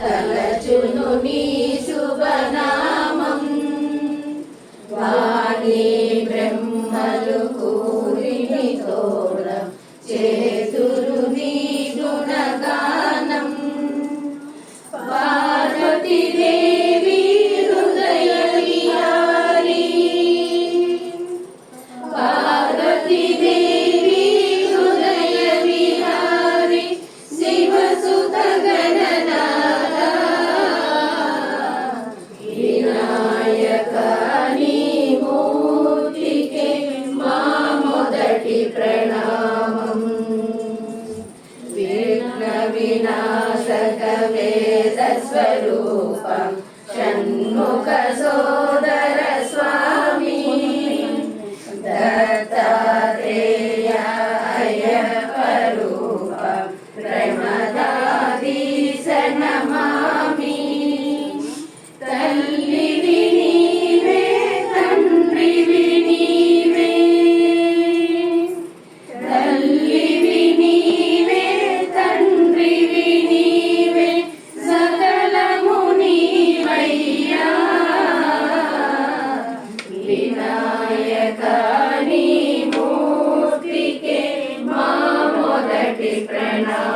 తలచును నీ శుభనామం. వాణి బ్రహ్మలకు विनाशकवेदस्वरूपं षण्मुखसोदर स्वामी दत्तात्रेयाय परूपं प्रणदा వినాయక నీ మూర్తికే మా మొదటి ప్రణామ